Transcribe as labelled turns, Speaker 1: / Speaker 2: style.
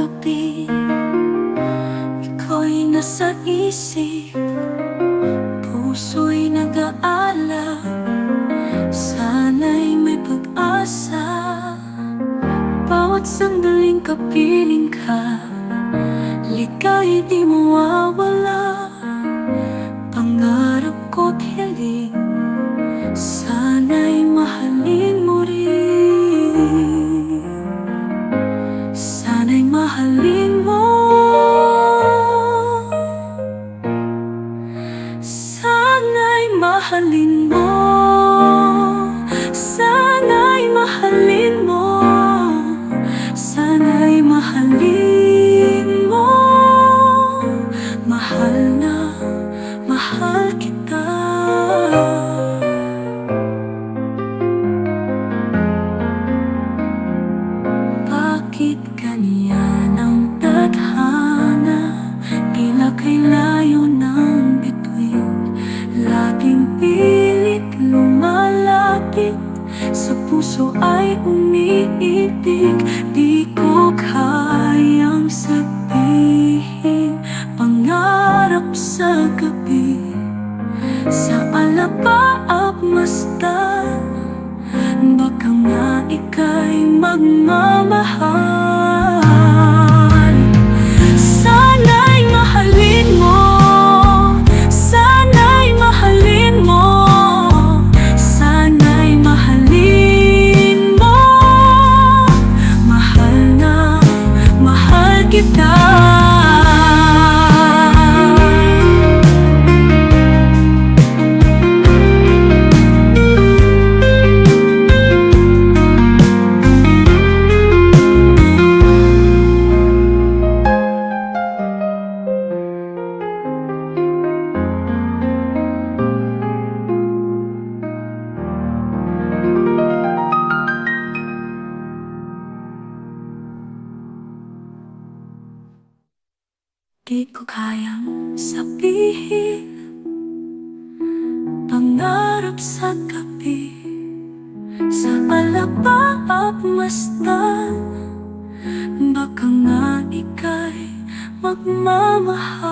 Speaker 1: gabi Ikaw nasa isip Puso'y nag-aalala Sana'y may pag-asa. Bawat sandaling kapiling ka Lika'y di mawawala. Pangarap ko't hiling Sana'y mahalin mahalin mo. Sana'y mahalin mo Laging pilit lumalapit. Sa puso ay umiibig Di ko kayang sabihin. Pangarap sa gabi. Sa alapaap masdan. Baka nga ika'y magmamahal kita Di ko kayang sabihin. Pangarap sa gabi Sa alapaap masdan Baka nga ika'y magmamahal